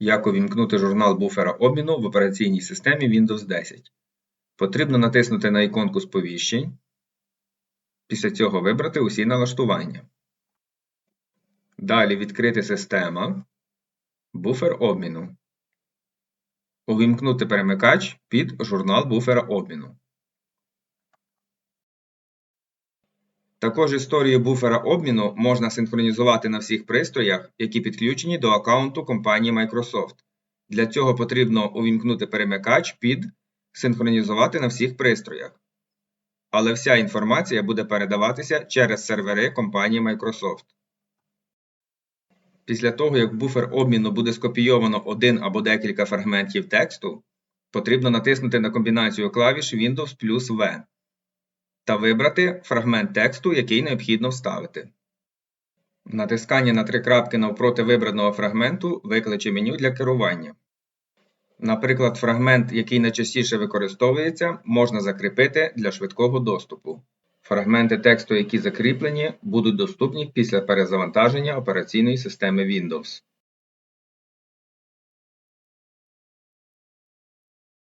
Як увімкнути журнал буфера обміну в операційній системі Windows 10. Потрібно натиснути на іконку сповіщень. Після цього вибрати усі налаштування. Далі відкрити Система, буфер обміну. Увімкнути перемикач під журнал буфера обміну. Також історію буфера обміну можна синхронізувати на всіх пристроях, які підключені до аккаунту компанії Microsoft. Для цього потрібно увімкнути перемикач під Синхронізувати на всіх пристроях. Але вся інформація буде передаватися через сервери компанії Microsoft. Після того, як буфер обміну буде скопійовано один або декілька фрагментів тексту, потрібно натиснути на комбінацію клавіш Windows плюс V та вибрати фрагмент тексту, який необхідно вставити. Натискання на три крапки навпроти вибраного фрагменту викличе меню для керування. Наприклад, фрагмент, який найчастіше використовується, можна закріпити для швидкого доступу. Фрагменти тексту, які закріплені, будуть доступні після перезавантаження операційної системи Windows.